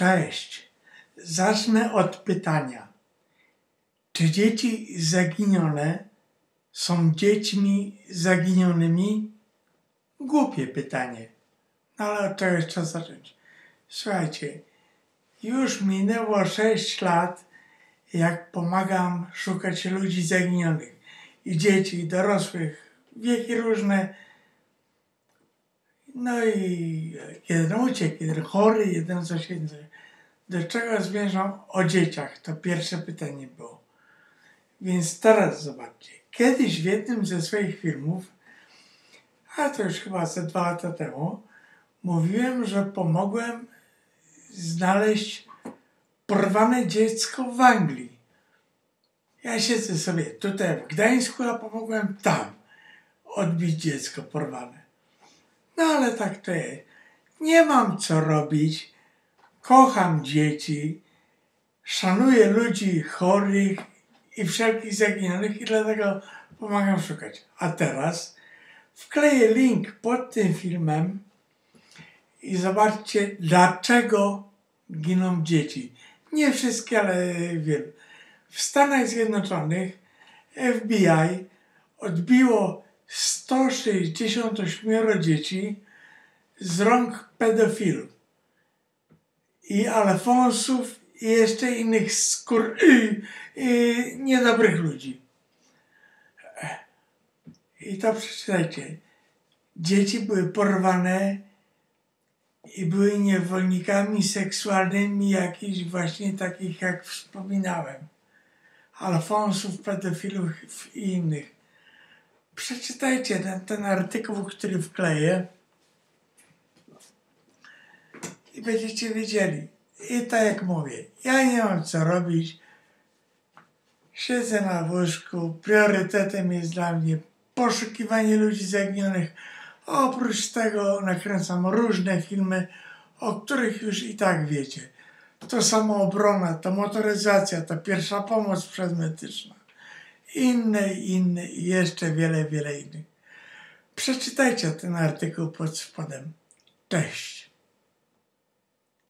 Cześć. Zacznę od pytania. Czy dzieci zaginione są dziećmi zaginionymi? Głupie pytanie. No ale od czegoś trzeba zacząć. Słuchajcie, już minęło 6 lat, jak pomagam szukać ludzi zaginionych. I dzieci, i dorosłych, wieki różne. No i jeden uciekł, jeden chory, jeden coś innego. Do czego zmierzam? O dzieciach. To pierwsze pytanie było. Więc teraz zobaczcie. Kiedyś w jednym ze swoich filmów, a to już chyba ze dwa lata temu, mówiłem, że pomogłem znaleźć porwane dziecko w Anglii. Ja siedzę sobie tutaj w Gdańsku, a pomogłem tam odbić dziecko porwane. No ale tak to jest. Nie mam co robić. Kocham dzieci. Szanuję ludzi chorych i wszelkich zaginionych i dlatego pomagam szukać. A teraz wkleję link pod tym filmem i zobaczcie, dlaczego giną dzieci. Nie wszystkie, ale wielu. W Stanach Zjednoczonych FBI odbiło 168 dzieci z rąk pedofilów i alfonsów i jeszcze innych skór... i, i niedobrych ludzi. I to przeczytajcie. Dzieci były porwane i były niewolnikami seksualnymi jakichś właśnie takich, jak wspominałem. Alfonsów, pedofilów i innych. Przeczytajcie ten, ten artykuł, który wkleję i będziecie wiedzieli. I tak jak mówię, ja nie mam co robić. Siedzę na wózku. Priorytetem jest dla mnie poszukiwanie ludzi zaginionych. Oprócz tego nakręcam różne filmy, o których już i tak wiecie. To samoobrona, to motoryzacja, to pierwsza pomoc przedmedyczna. Inne, inne i jeszcze wiele, wiele innych. Przeczytajcie ten artykuł pod spodem. Cześć.